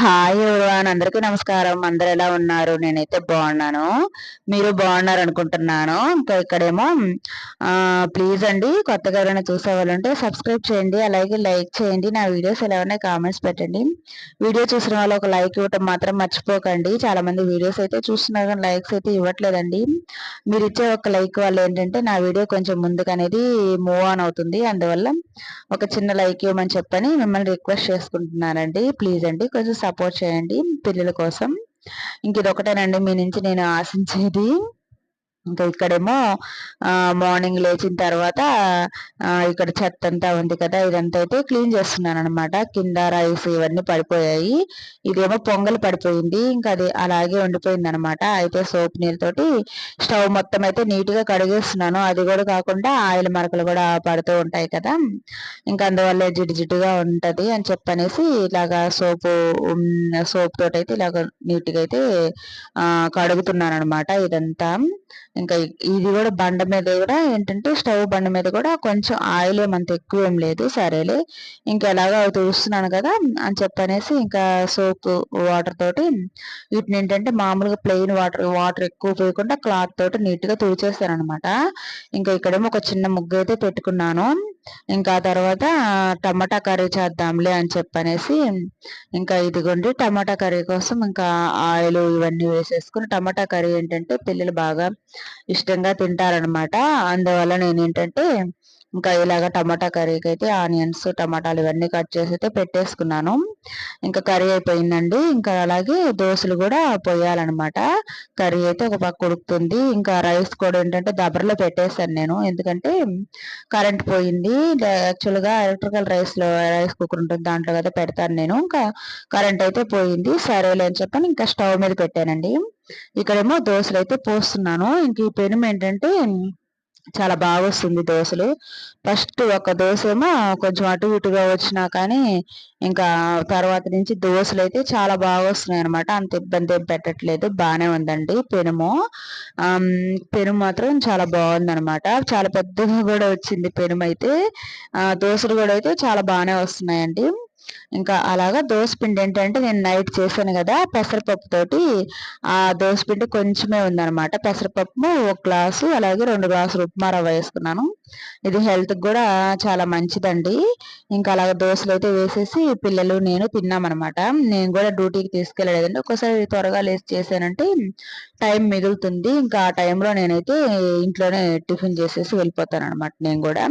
Hi everyone? అందరికీ నమస్కారం. అందరు ఎలా ఉన్నారు? నేనైతే బాగున్నాను. మీరు బాగున్నారు అనుకుంటున్నాను ఇంకా ఇక్కడేమో ప్లీజ్ అండి కొత్తగా ఎవరైనా చూసే వాళ్ళంటే సబ్స్క్రైబ్ చేయండి. అలాగే లైక్ చేయండి. నా వీడియోస్ ఎలా ఉన్నాయి కామెంట్స్ పెట్టండి. వీడియో చూసిన వాళ్ళు ఒక లైక్ ఇవ్వటం మాత్రం మర్చిపోకండి. చాలా మంది వీడియోస్ అయితే చూస్తున్నారు కానీ లైక్స్ అయితే ఇవ్వట్లేదండి. మీరు ఇచ్చే ఒక లైక్ వల్ల ఏంటంటే నా వీడియో కొంచెం ముందుకు అనేది మూవ్ ఆన్ అవుతుంది. అందువల్ల ఒక చిన్న లైక్ ఇవ్వమని చెప్పని మిమ్మల్ని రిక్వెస్ట్ చేసుకుంటున్నానండి. ప్లీజ్ అండి కొంచెం సపోర్ట్ చేయండి. పిల్లల కోసం. ఇంక ఇది ఒకటేనండి మీ నుంచి నేను ఆశించేది. ఇంకా ఇక్కడేమో మార్నింగ్ లేచిన తర్వాత ఇక్కడ చెత్త అంతా ఉంది కదా ఇదంతా అయితే క్లీన్ చేస్తున్నాను అనమాట కింద రైస్ ఇవన్నీ పడిపోయాయి. ఇదేమో పొంగల్ పడిపోయింది. ఇంకా అది అలాగే ఉండిపోయింది అనమాట అయితే సోప్ నీళ్ళతోటి స్టవ్ మొత్తం అయితే నీట్గా కడిగేస్తున్నాను. అది కూడా కాకుండా ఆయిల్ మరకలు కూడా పడుతూ ఉంటాయి కదా. ఇంకా అందువల్ల జిడ్డు జిడ్డుగా అని చెప్పనేసి ఇలాగా సోపు సోప్ తోటి అయితే ఇలాగ నీట్గా అయితే కడుగుతున్నాను అనమాట ఇదంతా. ఇంకా ఇది కూడా బండ మీద కూడా ఏంటంటే స్టవ్ బండ మీద కూడా కొంచెం ఆయిల్ ఏమంత ఎక్కువ ఏం లేదు సరేలే. ఇంకా ఎలాగో చూస్తున్నాను కదా అని చెప్పనేసి ఇంకా సోప్ వాటర్ తోటి వీటిని ఏంటంటే మామూలుగా ప్లెయిన్ వాటర్ వాటర్ ఎక్కువ పోయకుండా క్లాత్ తోటి నీట్గా తూచేస్తాను అనమాట ఇంకా ఇక్కడేమో ఒక చిన్న ముగ్గు అయితే పెట్టుకున్నాను. ఇంకా తర్వాత టమాటా కర్రీ చేద్దాంలే అని చెప్పనేసి ఇంకా ఇదిగోండి టమాటా కర్రీ కోసం ఇంకా ఆయిల్ ఇవన్నీ వేసేసుకుని టమాటా కర్రీ ఏంటంటే పిల్లలు బాగా ఇష్టంగా తింటారనమాట అందువల్ల నేను ఏంటంటే ఇంకా ఇలాగ టమాటా కర్రీకి అయితే ఆనియన్స్ టమాటాలు ఇవన్నీ కట్ చేసి అయితే పెట్టేసుకున్నాను. ఇంకా కర్రీ అయిపోయిందండి. ఇంకా అలాగే దోశలు కూడా పోయాలన్నమాట కర్రీ అయితే ఒక పక్క ఉడుకుతుంది. ఇంకా రైస్ కూడా ఏంటంటే దబ్బర్లో పెట్టేశాను నేను. ఎందుకంటే కరెంట్ పోయింది. యాక్చువల్గా ఎలక్ట్రికల్ రైస్లో రైస్ కుక్కర్ ఉంటుంది దాంట్లో కదా పెడతాను నేను. ఇంకా కరెంట్ అయితే పోయింది. సరేలే అని చెప్పని ఇంకా స్టవ్ మీద పెట్టానండి. ఇక్కడేమో దోశలు అయితే పోస్తున్నాను. ఇంక ఈ పెనుము ఏంటంటే చాలా బాగా వస్తుంది దోశలు ఫస్ట్ ఒక దోశ ఏమో కొంచెం అటు ఇటుగా వచ్చినా కానీ ఇంకా తర్వాత నుంచి దోశలు అయితే చాలా బాగా వస్తున్నాయి అనమాట అంత ఇబ్బంది ఏం పెట్టట్లేదు. బాగానే ఉందండి. పెనుము. పెనుము మాత్రం చాలా బాగుంది అనమాట చాలా పెద్దగా కూడా వచ్చింది పెనుము అయితే దోశలు కూడా అయితే చాలా బాగానే వస్తున్నాయండి. ఇంకా అలాగా పిండి ఏంటంటే నేను నైట్ చేశాను కదా పెసరపప్పు తోటి ఆ పిండి కొంచెమే ఉందనమాట పెసరపప్పు ఒక గ్లాసు అలాగే రెండు గ్లాసులు ఉప్మా రవ్వ వేసుకున్నాను. ఇది హెల్త్కి కూడా చాలా మంచిదండి. ఇంకా అలాగే దోశలు అయితే వేసేసి పిల్లలు నేను తిన్నామన్నమాట. నేను కూడా డ్యూటీకి తీసుకెళ్ళలేదండి. ఒకసారి త్వరగా లేచి చేశానంటే టైం మిగులుతుంది. ఇంకా ఆ టైంలో నేనైతే ఇంట్లోనే టిఫిన్ చేసేసి వెళ్ళిపోతాను అనమాట నేను కూడా.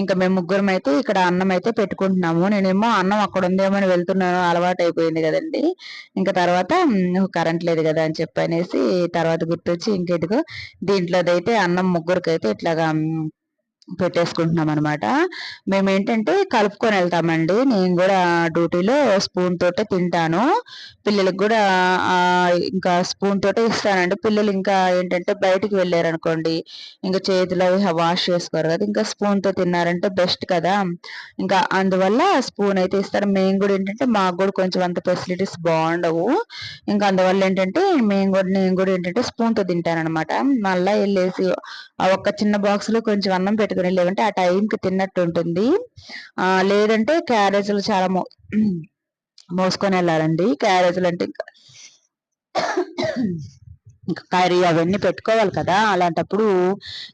ఇంకా మేము ముగ్గురం అయితే ఇక్కడ అన్నం అయితే పెట్టుకుంటున్నాము. నేనేమో అన్నం అక్కడ ఉందేమో అని వెళ్తున్నాను అలవాటు అయిపోయింది కదండి. ఇంకా తర్వాత కరెంట్ లేదు కదా అని చెప్పి అనేసి తర్వాత గుర్తొచ్చి ఇంకెదిగో దీంట్లోదైతే అన్నం ముగ్గురికైతే ఇట్లాగా పెట్టేసుకుంటున్నాం అనమాట మేము ఏంటంటే కలుపుకొని వెళ్తామండి నేను కూడా డ్యూటీలో స్పూన్ తోటే తింటాను. పిల్లలకు కూడా ఇంకా స్పూన్ తోటే ఇస్తానండి. పిల్లలు ఇంకా ఏంటంటే బయటికి వెళ్ళారు అనుకోండి ఇంకా చేతిలో వాష్ చేసుకోరు కదా ఇంకా స్పూన్తో తిన్నారంటే బెస్ట్ కదా. ఇంకా అందువల్ల స్పూన్ అయితే ఇస్తారు. మేము కూడా ఏంటంటే మాకు కూడా కొంచెం అంత ఫెసిలిటీస్ బాగుండవు. ఇంకా అందువల్ల ఏంటంటే మేము కూడా నేను కూడా ఏంటంటే స్పూన్తో తింటాను అనమాట మళ్ళీ వెళ్ళేసి ఆ ఒక్క చిన్న బాక్స్లో కొంచెం అన్నం పెట్టుకుని పెట్టుకుని లేదంటే ఆ టైంకి తిన్నట్టు ఉంటుంది లేదంటే క్యారేజీలు చాలా మో మోసుకొని వెళ్ళాలండి. క్యారేజీలు అంటే ఇంకా ఇంకా కర్రీ అవన్నీ పెట్టుకోవాలి కదా. అలాంటప్పుడు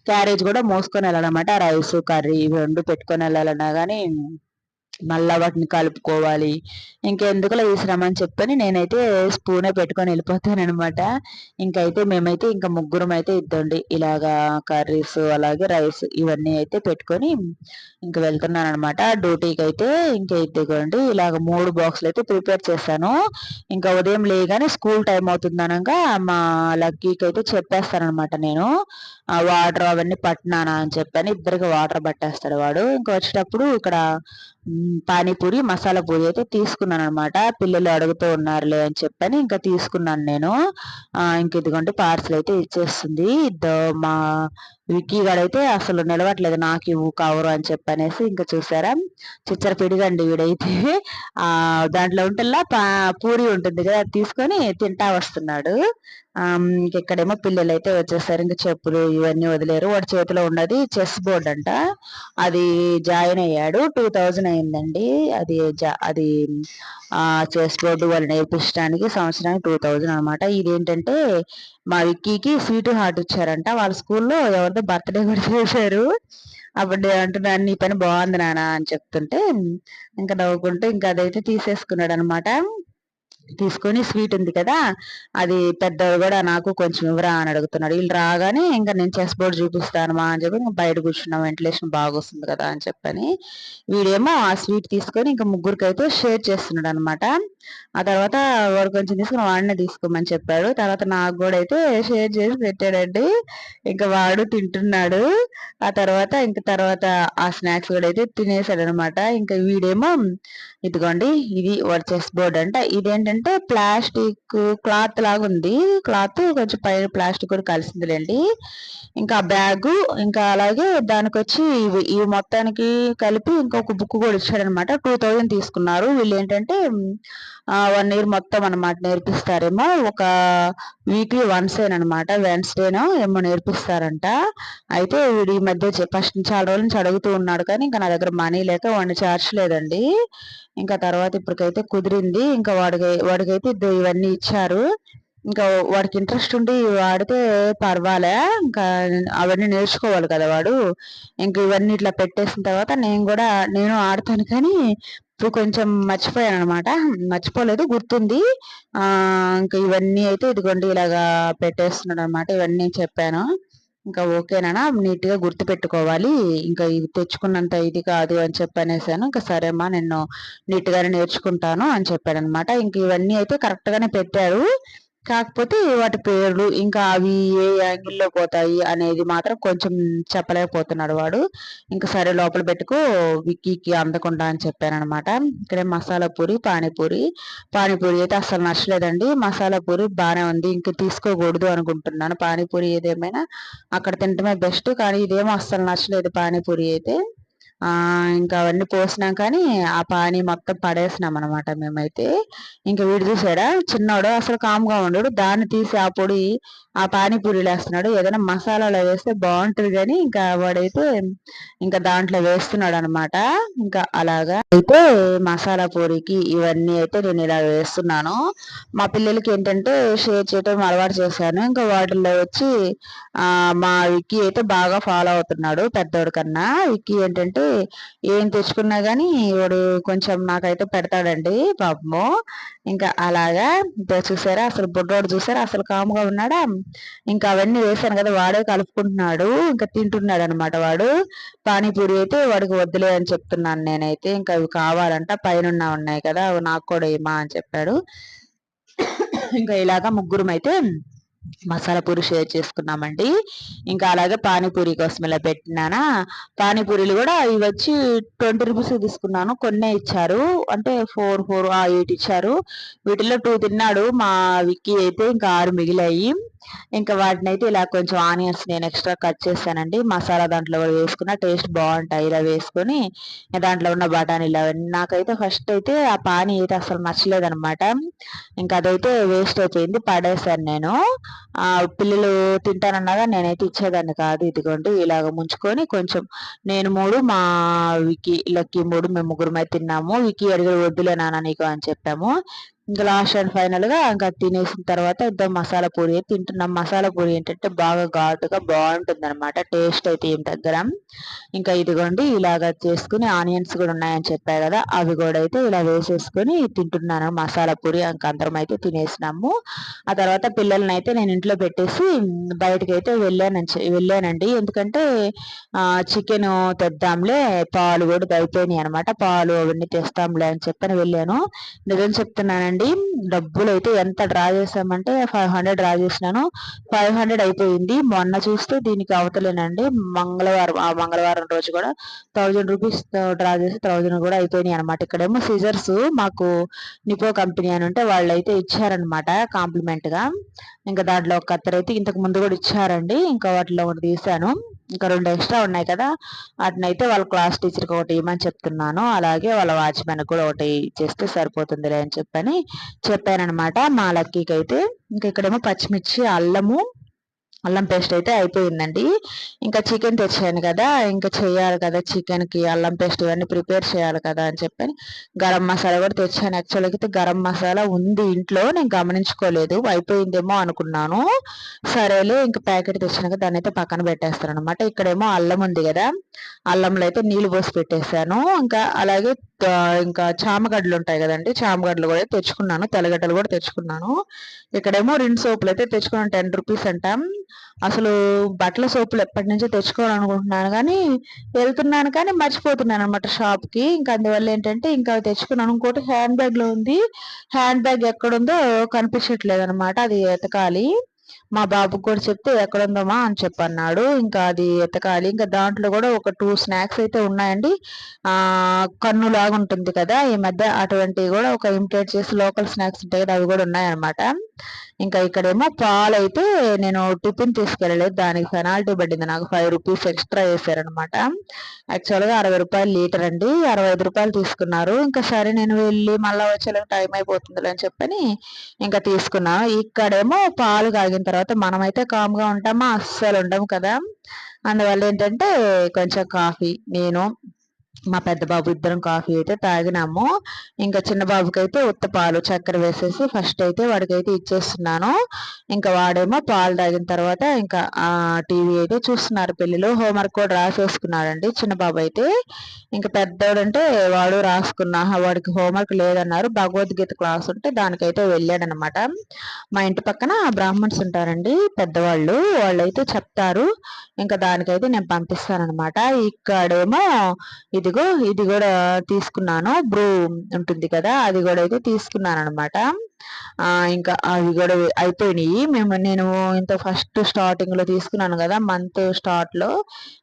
క్యారేజ్ కూడా మోసుకొని వెళ్ళాలన్నమాట. రైస్ కర్రీ ఇవి రెండు పెట్టుకొని వెళ్ళాలన్నా కానీ మళ్ళీ వాటిని కలుపుకోవాలి. ఇంకా ఈ శ్రమ అని చెప్పని నేనైతే స్పూనే పెట్టుకొని వెళ్ళిపోతానమాట ఇంకైతే మేమైతే ఇంకా ముగ్గురం అయితే ఇద్దండి. ఇలాగా కర్రీస్ అలాగే రైస్ ఇవన్నీ అయితే పెట్టుకొని ఇంక వెళ్తున్నాను అనమాట డ్యూటీకి అయితే ఇంకా ఇద్దిగోండి ఇలాగ మూడు బాక్సులు అయితే ప్రిపేర్ చేశాను. ఇంకా ఉదయం లేగానే స్కూల్ టైం అవుతుంది అనగా మా లక్కీకి అయితే చెప్పేస్తానమాట నేను వాటర్ అవన్నీ పట్టినానా అని చెప్పని ఇద్దరికి వాటర్ పట్టేస్తాడు వాడు. ఇంకా వచ్చేటప్పుడు ఇక్కడ పానీపూరి మసాలా పూరి అయితే తీసుకున్నాను అనమాట పిల్లలు అడుగుతూ ఉన్నారులే అని చెప్పని ఇంకా తీసుకున్నాను నేను. ఇంక ఇదిగోండి పార్సల్ అయితే ఇచ్చేస్తుంది. మా విక్కీ గడైతే అసలు నిలవట్లేదు నాకు ఇవ్వు కవరు అని చెప్పనేసి ఇంకా చూసారా. చిచ్చర పిడిగండి వీడైతే ఆ దాంట్లో ఉంటల్లా పూరి ఉంటుంది కదా అది తీసుకొని తింటా వస్తున్నాడు. ఇక్కడేమో పిల్లలు అయితే వచ్చేసారు ఇంకా చెప్పులు ఇవన్నీ వదిలేరు. వాడి చేతిలో ఉన్నది చెస్ బోర్డ్ అంట. అది జాయిన్ అయ్యాడు. టూ థౌజండ్ అయిందండి. అది అది చెస్ బోర్డు వాళ్ళు నేర్పించడానికి సంవత్సరానికి టూ థౌజండ్ అనమాట ఇదేంటంటే మా విక్కీకి స్వీట్ హార్ట్ ఇచ్చారంట. వాళ్ళ స్కూల్లో ఎవరిదో బర్త్డే కూడా చేశారు. అప్పుడు అంటున్నాను నీ పని బాగుంది నాన్న అని చెప్తుంటే ఇంకా నవ్వుకుంటూ ఇంకా అదైతే తీసేసుకున్నాడు అనమాట తీసుకొని స్వీట్ ఉంది కదా అది పెద్దవాడు కూడా నాకు కొంచెం ఇవ్వరా అని అడుగుతున్నాడు. వీళ్ళు రాగానే ఇంకా నేను చెస్ బోర్డు చూపిస్తాను మా అని చెప్పి బయట కూర్చున్నాం. వెంటిలేషన్ బాగా వస్తుంది కదా అని చెప్పని వీడేమో ఆ స్వీట్ తీసుకొని ఇంకా ముగ్గురికి అయితే షేర్ చేస్తున్నాడు అనమాట ఆ తర్వాత వాడు కొంచెం తీసుకుని వాడినే తీసుకోమని చెప్పాడు. తర్వాత నాకు కూడా అయితే షేర్ చేసి పెట్టాడండి. ఇంకా వాడు తింటున్నాడు. ఆ తర్వాత ఇంకా తర్వాత ఆ స్నాక్స్ కూడా అయితే తినేసాడు అనమాట ఇంకా వీడేమో ఇదిగోండి ఇది వాడు చెస్ బోర్డు అంట ఇదేంటంటే అంటే ప్లాస్టిక్ క్లాత్ లాగా ఉంది క్లాత్ కొంచెం పైన ప్లాస్టిక్ కూడా కలిసిందిలేండి. ఇంకా బ్యాగు ఇంకా అలాగే దానికి వచ్చి ఇవి ఇవి మొత్తానికి కలిపి ఇంకొక బుక్ కూడా ఇచ్చాడనమాట. టూ థౌజండ్ తీసుకున్నారు. వీళ్ళు ఏంటంటే వన్ ఇయర్ మొత్తం అనమాట నేర్పిస్తారేమో. ఒక వీక్లీ వన్స్ అనమాట వెన్స్డేనో ఏమో నేర్పిస్తారంట. అయితే వీడు ఈ మధ్య ఫస్ట్ చాలా రోజుల నుంచి అడుగుతూ ఉన్నాడు కానీ ఇంకా నా దగ్గర మనీ లేక వాడిని చార్జ్ లేదండి. ఇంకా తర్వాత ఇప్పటికైతే కుదిరింది. ఇంకా వాడికి వాడికైతే ఇవన్నీ ఇచ్చారు. ఇంకా వాడికి ఇంట్రెస్ట్ ఉండి వాడితే పర్వాలే. ఇంకా అవన్నీ నేర్చుకోవాలి కదా వాడు. ఇంక ఇవన్నీ ఇట్లా పెట్టేసిన తర్వాత నేను కూడా నేను ఆడతాను కానీ ఇప్పుడు కొంచెం మర్చిపోయాను అనమాట మర్చిపోలేదు గుర్తుంది. ఆ ఇంకా ఇవన్నీ అయితే ఇదిగోండి ఇలాగా పెట్టేస్తున్నాడు అనమాట ఇవన్నీ చెప్పాను. ఇంకా ఓకేనా నీట్గా గుర్తు పెట్టుకోవాలి ఇంకా ఇది తెచ్చుకున్నంత ఇది కాదు అని చెప్పి అనేసాను ఇంకా సరేమ్మా నేను నీట్ గానే నేర్చుకుంటాను అని చెప్పాను అనమాట ఇంక ఇవన్నీ అయితే కరెక్ట్ గానే పెట్టారు. కాకపోతే వాటి పేర్లు ఇంకా అవి ఏ యాంగిల్లో పోతాయి అనేది మాత్రం కొంచెం చెప్పలేకపోతున్నాడు వాడు. ఇంకా సరే లోపల పెట్టుకో విక్కీకి అందకుండా అని చెప్పాను అనమాట ఇక్కడే మసాలా పూరి పానీపూరి. పానీపూరి అయితే అసలు నచ్చలేదండి. మసాలా పూరి బాగానే ఉంది. ఇంకా తీసుకోకూడదు అనుకుంటున్నాను. పానీపూరి ఏదేమైనా అక్కడ తినటమే బెస్ట్. కానీ ఇదేమో అస్సలు నచ్చలేదు పానీపూరి అయితే. ఇంకా అవన్నీ పోసినాం కానీ ఆ పానీ మొత్తం పడేసినాం అనమాట మేమైతే. ఇంకా వీడు చూసాడా చిన్నోడు అసలు కామ్గా ఉండడు దాన్ని తీసి ఆ పొడి ఆ పానీపూరీలు వేస్తున్నాడు ఏదైనా మసాలాలో వేస్తే బాగుంటుంది కానీ ఇంకా వాడైతే ఇంకా దాంట్లో వేస్తున్నాడు అనమాట ఇంకా అలాగా అయితే మసాలా పూరికి ఇవన్నీ అయితే నేను ఇలా వేస్తున్నాను. మా పిల్లలకి ఏంటంటే షేర్ చేయటం అలవాటు చేశాను. ఇంకా వాటిల్లో వచ్చి మా విక్కీ అయితే బాగా ఫాలో అవుతున్నాడు పెద్దోడి కన్నా. విక్కీ ఏంటంటే ఏం తెచ్చుకున్నా గానీ వాడు కొంచెం నాకైతే పెడతాడండి పాపము. ఇంకా అలాగా చూసారా? అసలు బుడ్డోడు చూసారా? అసలు కాముగా ఉన్నాడా? ఇంకా అవన్నీ వేసాను కదా వాడే కలుపుకుంటున్నాడు ఇంకా తింటున్నాడు అనమాట వాడు. పానీపూరి అయితే వాడికి వద్దులే అని చెప్తున్నాను నేనైతే ఇంకా అవి కావాలంట పైన ఉన్నాయి కదా అవి నాకు కూడా ఏమా అని చెప్పాడు. ఇంకా ఇలాగా ముగ్గురం అయితే మసాలా పూరి షేర్ చేసుకున్నామండి. ఇంకా అలాగే పానీపూరి కోసం ఇలా పెట్టినానా పానీపూరీలు కూడా ఇవి వచ్చి ట్వంటీ రూపీస్ తీసుకున్నాను కొన్నే ఇచ్చారు. అంటే ఫోర్ ఫోర్ ఎయిట్ ఇచ్చారు. వీటిలో టూ తిన్నాడు మా విక్కీ అయితే ఇంకా ఆరు మిగిలాయి. ఇంకా వాటిని అయితే ఇలా కొంచెం ఆనియన్స్ నేను ఎక్స్ట్రా కట్ చేశానండి. మసాలా దాంట్లో కూడా వేసుకున్న టేస్ట్ బాగుంటాయి. ఇలా వేసుకొని దాంట్లో ఉన్న బఠానీలు అవన్నీ. నాకైతే ఫస్ట్ అయితే ఆ పానీ అయితే అసలు నచ్చలేదు అనమాట ఇంకా అదైతే వేస్ట్ అయిపోయింది. పడేశాను నేను. పిల్లలు తింటానన్నాగా నేనైతే ఇచ్చేదాన్ని కాదు. ఇదిగోండి ఇలాగ ముంచుకొని కొంచెం నేను మూడు మా వికి లక్కీ మూడు మేము ముగ్గురు అయితే తిన్నాము. వికి అడిగి వద్దులే నాన్న నీకు అని చెప్పాము. ఇంకా లాస్ట్ అండ్ ఫైనల్గా ఇంకా తినేసిన తర్వాత ఇద్దరు మసాలా పూరి తింటున్నాం. మసాలా పూరి ఏంటంటే బాగా ఘాటుగా బాగుంటుంది అనమాట టేస్ట్ అయితే ఏం దగ్గర ఇంకా ఇదిగోండి ఇలాగ చేసుకుని ఆనియన్స్ కూడా ఉన్నాయని చెప్పాయి కదా అవి కూడా అయితే ఇలా వేసేసుకొని తింటున్నాను. మసాలా పూరి ఇంకా అందరం అయితే తినేసినాము. ఆ తర్వాత పిల్లల్ని అయితే నేను ఇంట్లో పెట్టేసి బయటకి అయితే వెళ్ళాను వెళ్ళానండి. ఎందుకంటే చికెన్ తెద్దాంలే పాలు కూడా అయిపోయినాయి అనమాట పాలు అవన్నీ తెస్తాంలే అని చెప్పని వెళ్ళాను. నిజం చెప్తున్నానండి అండి డబ్బులు అయితే ఎంత డ్రా చేసామంటే ఫైవ్ హండ్రెడ్ డ్రా చేసినాను. ఫైవ్ హండ్రెడ్ అయిపోయింది. మొన్న చూస్తే దీనికి అవతలేనండి. మంగళవారం ఆ మంగళవారం రోజు కూడా థౌజండ్ రూపీస్ డ్రా చేసి థౌజండ్ కూడా అయిపోయినాయి అనమాట ఇక్కడేమో సీజర్స్ మాకు నిపో కంపెనీ అని ఉంటే వాళ్ళు అయితే ఇచ్చారనమాట కాంప్లిమెంట్గా. ఇంకా దాంట్లో ఒక కత్తెర అయితే ఇంతకు ముందు కూడా ఇచ్చారండి. ఇంకా వాటిలో ఒకటి తీసాను. ఇంకా రెండు ఎక్స్ట్రా ఉన్నాయి కదా వాటినైతే వాళ్ళ క్లాస్ టీచర్కి ఒకటి ఇవ్వమని చెప్తున్నాను. అలాగే వాళ్ళ వాచ్మెన్ కూడా ఒకటి చేస్తే సరిపోతుందిలే అని చెప్పని చెప్పానమాట మా లక్కీకి అయితే ఇంకా ఇక్కడేమో పచ్చిమిర్చి అల్లము అల్లం పేస్ట్ అయితే అయిపోయిందండి. ఇంకా చికెన్ తెచ్చాను కదా ఇంకా చేయాలి కదా చికెన్కి అల్లం పేస్ట్ ఇవన్నీ ప్రిపేర్ చేయాలి కదా అని చెప్పి గరం మసాలా కూడా తెచ్చాను. యాక్చువల్గా అయితే గరం మసాలా ఉంది ఇంట్లో నేను గమనించుకోలేదు. అయిపోయిందేమో అనుకున్నాను. సరేలే ఇంకా ప్యాకెట్ తెచ్చినాక దాన్ని అయితే పక్కన పెట్టేస్తాను అనమాట ఇక్కడేమో అల్లం ఉంది కదా అల్లంలో అయితే నీళ్ళు పోసి పెట్టేశాను. ఇంకా అలాగే ఇంకా చామగడ్డలు ఉంటాయి కదండి చామగడ్డలు కూడా తెచ్చుకున్నాను. తెల్లగడ్డలు కూడా తెచ్చుకున్నాను. ఇక్కడేమో రెండు సోపులు అయితే తెచ్చుకున్నాను టెన్ రూపీస్ అంటాం. అసలు బట్టల సోపులు ఎప్పటి నుంచో తెచ్చుకోవాలనుకుంటున్నాను కానీ వెళ్తున్నాను కానీ మర్చిపోతున్నాను అనమాట షాప్కి ఇంకా అందువల్ల ఏంటంటే ఇంకా తెచ్చుకున్నాను. ఇంకోటి హ్యాండ్ బ్యాగ్లో ఉంది. హ్యాండ్ బ్యాగ్ ఎక్కడుందో కనిపించట్లేదు అనమాట అది ఎతకాలి. మా బాబుకి కూడా చెప్తే ఎక్కడుందమ్మా అని చెప్పన్నాడు. ఇంకా అది ఎతకాలి. ఇంకా దాంట్లో కూడా ఒక టూ స్నాక్స్ అయితే ఉన్నాయండి. ఆ కన్ను లాగుంటుంది కదా. ఈ మధ్య అటువంటివి కూడా ఒక ఇమిటేట్ చేసి లోకల్ స్నాక్స్ ఉంటాయి కదా అవి కూడా ఉన్నాయన్నమాట. ఇంకా ఇక్కడేమో పాలు అయితే నేను టిఫిన్ తీసుకెళ్ళలేదు. దానికి పెనాల్టీ పడింది. నాకు ఫైవ్ రూపీస్ ఎక్స్ట్రా వేసారనమాట యాక్చువల్గా అరవై రూపాయలు లీటర్ అండి. అరవై ఐదు రూపాయలు తీసుకున్నారు. ఇంకా సరే నేను వెళ్ళి మళ్ళీ వచ్చేలాగా టైం అయిపోతుందిలే అని చెప్పని ఇంకా తీసుకున్నాను ఇక్కడేమో పాలు కాగిన తర్వాత మనమైతే కామ్గా ఉంటామా? అస్సలు ఉండము కదా. అందువల్ల ఏంటంటే కొంచెం కాఫీ నేను మా పెద్ద బాబు ఇద్దరం కాఫీ అయితే తాగినాము. ఇంకా చిన్న బాబుకి అయితే ఉత్త పాలు చక్కెర వేసేసి ఫస్ట్ అయితే వాడికైతే ఇచ్చేస్తున్నాను. ఇంకా వాడేమో పాలు తాగిన తర్వాత ఇంకా టీవీ అయితే చూస్తున్నారు పిల్లలు హోంవర్క్ కూడా రాసేసుకున్నాడండి చిన్న బాబు అయితే. ఇంకా పెద్దోడంటే వాడు రాసుకున్నా వాడికి హోంవర్క్ లేదన్నారు. భగవద్గీత క్లాస్ ఉంటే దానికైతే వెళ్ళాడనమాట. మా ఇంటి పక్కన బ్రాహ్మణ్స్ ఉంటారండి పెద్దవాళ్ళు. వాళ్ళైతే చెప్తారు. ఇంకా దానికైతే నేను పంపిస్తానమాట ఇక్కడేమో ఇదిగో ఇది కూడా తీసుకున్నాను. బ్రూ ఉంటుంది కదా అది కూడా అయితే తీసుకున్నాను అనమాట ఇంకా అవి కూడా అయిపోయినాయి. మేము నేను ఇంత ఫస్ట్ స్టార్టింగ్లో తీసుకున్నాను కదా మంత్ స్టార్ట్లో.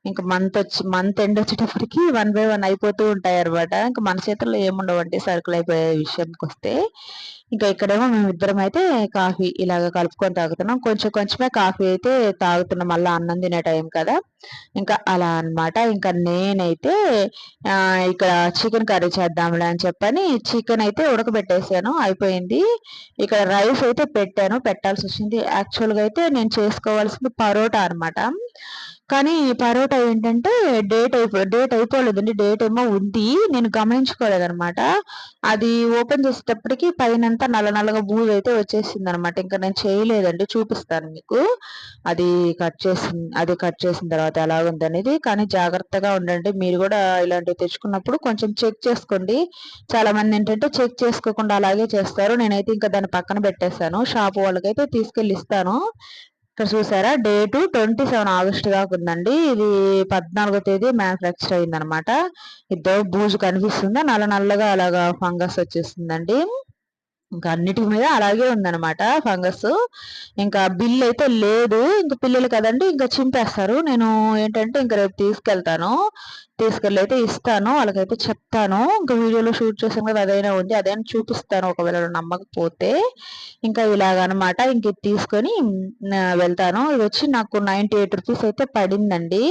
ఇంకా మంత్ వచ్చి మంత్ ఎండ్ వచ్చేటప్పటికి వన్ బై వన్ అయిపోతూ ఉంటాయి అనమాట ఇంకా మన చేతుల్లో ఏముండవండి సరుకులు అయిపోయే విషయానికి వస్తే. ఇంకా ఇక్కడేమో మేము ఇద్దరం అయితే కాఫీ ఇలాగ కలుపుకొని తాగుతున్నాం. కొంచెం కొంచెమే కాఫీ అయితే తాగుతున్నాం. మళ్ళీ అన్నం తినే టైం కదా. ఇంకా అలా అనమాట ఇంకా నేనైతే ఇక్కడ చికెన్ కర్రీ చేద్దాంలే అని చెప్పని చికెన్ అయితే ఉడకబెట్టేసాను. అయిపోయింది. ఇక్కడ రైస్ అయితే పెట్టాను పెట్టాల్సి వచ్చింది. యాక్చువల్గా అయితే నేను చేసుకోవాల్సింది పరోటా అనమాట కానీ పరోటా ఏంటంటే డేట్ అయిపో డేట్ అయిపోలేదండి. డేట్ ఏమో ఉంది. నేను గమనించుకోలేదనమాట. అది ఓపెన్ చేసేటప్పటికి పైన నల్ల నల్లగా బూజ్ అయితే వచ్చేసింది అనమాట ఇంకా నేను చేయలేదండి. చూపిస్తాను మీకు. అది కట్ చేసింది అది కట్ చేసిన తర్వాత ఎలా అనేది. కానీ జాగ్రత్తగా ఉండండి. మీరు కూడా ఇలాంటివి తెచ్చుకున్నప్పుడు కొంచెం చెక్ చేసుకోండి. చాలా మంది ఏంటంటే చెక్ చేసుకోకుండా అలాగే చేస్తారు. నేనైతే ఇంకా దాన్ని పక్కన పెట్టేశాను. షాప్ వాళ్ళకైతే తీసుకెళ్ళి ఇస్తాను. ఇక్కడ చూసారా? డేటు ట్వంటీ సెవెన్ ఆగస్ట్ దాకా ఉందండి. ఇది పద్నాలుగో తేదీ మ్యానుఫ్యాక్చర్ అయింది అనమాట ఇద్దరు బూజు కనిపిస్తుంది. నల్ల నల్లగా అలాగా ఫంగస్ వచ్చేసిందండి ఇంకా అన్నిటి మీద అలాగే ఉందన్నమాట ఫంగస్. ఇంకా బిల్ అయితే లేదు. ఇంకా పిల్లలు కదండి ఇంకా చింపేస్తారు. నేను ఏంటంటే ఇంకా రేపు తీసుకెళ్తాను. తీసుకెళ్ళి అయితే ఇస్తాను వాళ్ళకైతే చెప్తాను. ఇంకా వీడియోలో షూట్ చేసాను కదా అదైనా ఉంది అదైనా చూపిస్తాను ఒకవేళ నమ్మకపోతే. ఇంకా ఇలాగనమాట ఇంక తీసుకొని వెళ్తాను. ఇది వచ్చి నాకు నైంటీ ఎయిట్ రూపీస్ అయితే పడిందండి.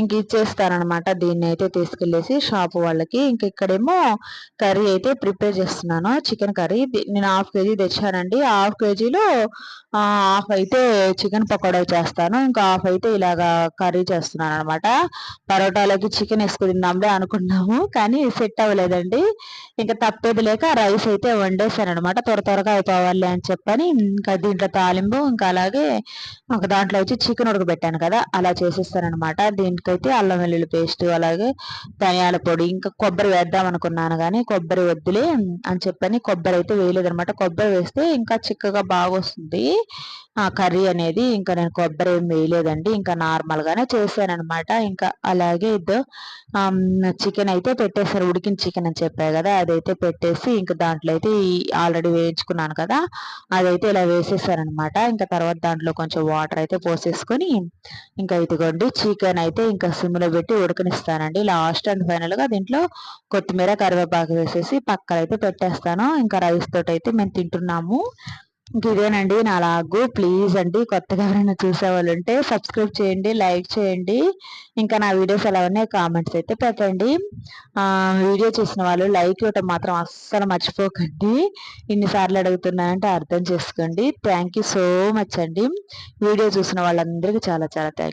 ఇంక ఇచ్చేస్తానమాట దీన్ని అయితే తీసుకెళ్ళేసి షాప్ వాళ్ళకి. ఇంక ఇక్కడేమో కర్రీ అయితే ప్రిపేర్ చేస్తున్నాను చికెన్ కర్రీ. నేను హాఫ్ కేజీ తెచ్చానండి. హాఫ్ కేజీలో హాఫ్ అయితే చికెన్ పకోడా చేస్తాను. ఇంకా హాఫ్ అయితే ఇలాగా కర్రీ చేస్తున్నాను అనమాట పరోటాలకి చికెన్ వేసుకుని వేసుకుందాంలే అనుకున్నాము. కానీ సెట్ అవ్వలేదండి. ఇంకా తప్పేది లేక రైస్ అయితే వండేసాను అనమాట త్వర త్వరగా అయిపోవాలి అని చెప్పని ఇంకా దీంట్లో తాలింపు ఇంకా అలాగే ఒక దాంట్లో వచ్చి చికెన్ ఉడకబెట్టాను కదా అలా చేసేస్తానమాట దీనికైతే అల్లం వెల్లుల్లి పేస్ట్ అలాగే ధనియాల పొడి ఇంకా కొబ్బరి వేద్దాం అనుకున్నాను కానీ కొబ్బరి వద్దులే అని చెప్పని కొబ్బరి అయితే వేయలేదు అనమాట కొబ్బరి వేస్తే ఇంకా చిక్కగా బాగా వస్తుంది ఆ కర్రీ అనేది ఇంకా నేను కొబ్బరి ఏం వేయలేదండి. ఇంకా నార్మల్గానే చేశానమాట ఇంకా అలాగే ఇద్దరు చికెన్ అయితే పెట్టేశారు ఉడికిన చికెన్ అని చెప్పారు కదా అదైతే పెట్టేసి ఇంకా దాంట్లో అయితే ఆల్రెడీ వేయించుకున్నాను కదా అదైతే ఇలా వేసేసారనమాట ఇంకా తర్వాత దాంట్లో కొంచెం వాటర్ అయితే పోసేసుకొని ఇంకా ఇదిగోండి చికెన్ అయితే ఇంకా సిమ్లో పెట్టి ఉడకనిస్తానండి. లాస్ట్ అండ్ ఫైనల్గా దీంట్లో కొత్తిమీర కరివేపాకు వేసేసి పక్కన అయితే పెట్టేస్తాను. ఇంకా రైస్ తోటి అయితే మేము తింటున్నాము. ఇదేనండి నా లాగు ప్లీజ్ అండి కొత్తగా ఎవరైనా చూసేవాళ్ళు ఉంటే సబ్స్క్రైబ్ చేయండి లైక్ చేయండి. ఇంకా నా వీడియోస్ ఎలా ఉన్నాయి కామెంట్స్ అయితే పెట్టండి. వీడియో చూసిన వాళ్ళు లైక్ ఇవ్వటం మాత్రం అస్సలు మర్చిపోకండి. ఇన్నిసార్లు అడుగుతున్నానంటే అర్థం చేసుకోండి. థ్యాంక్ యూ సో మచ్ అండి. వీడియో చూసిన వాళ్ళందరికీ చాలా చాలా థ్యాంక్